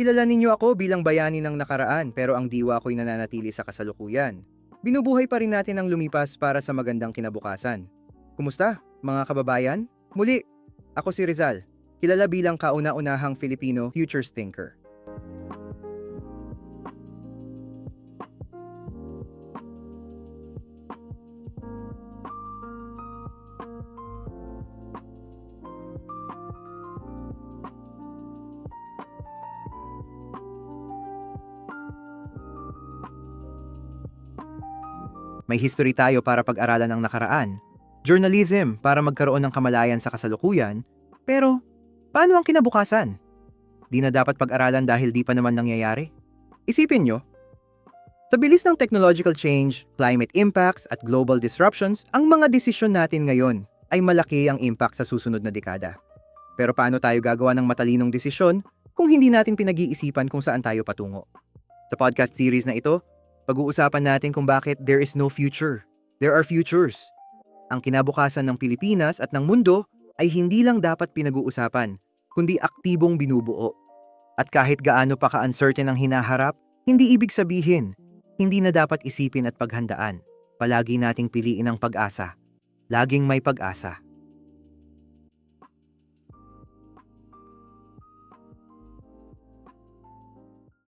Kilala ninyo ako bilang bayani ng nakaraan pero ang diwa ko'y nananatili sa kasalukuyan. Binubuhay pa rin natin ang lumipas para sa magandang kinabukasan. Kumusta, mga kababayan? Muli, ako si Rizal, kilala bilang kauna-unahang Filipino futures thinker. May history tayo para pag-aralan ang nakaraan, journalism para magkaroon ng kamalayan sa kasalukuyan, pero paano ang kinabukasan? Di na dapat pag-aralan dahil di pa naman nangyayari? Isipin nyo, sa bilis ng technological change, climate impacts at global disruptions, ang mga desisyon natin ngayon ay malaki ang impact sa susunod na dekada. Pero paano tayo gagawa ng matalinong desisyon kung hindi natin pinag-iisipan kung saan tayo patungo? Sa podcast series na ito, pag-uusapan natin kung bakit there is no future. There are futures. Ang kinabukasan ng Pilipinas at ng mundo ay hindi lang dapat pinag-uusapan, kundi aktibong binubuo. At kahit gaano pa ka-uncertain ang hinaharap, hindi ibig sabihin, hindi na dapat isipin at paghandaan. Palagi nating piliin ang pag-asa. Laging may pag-asa.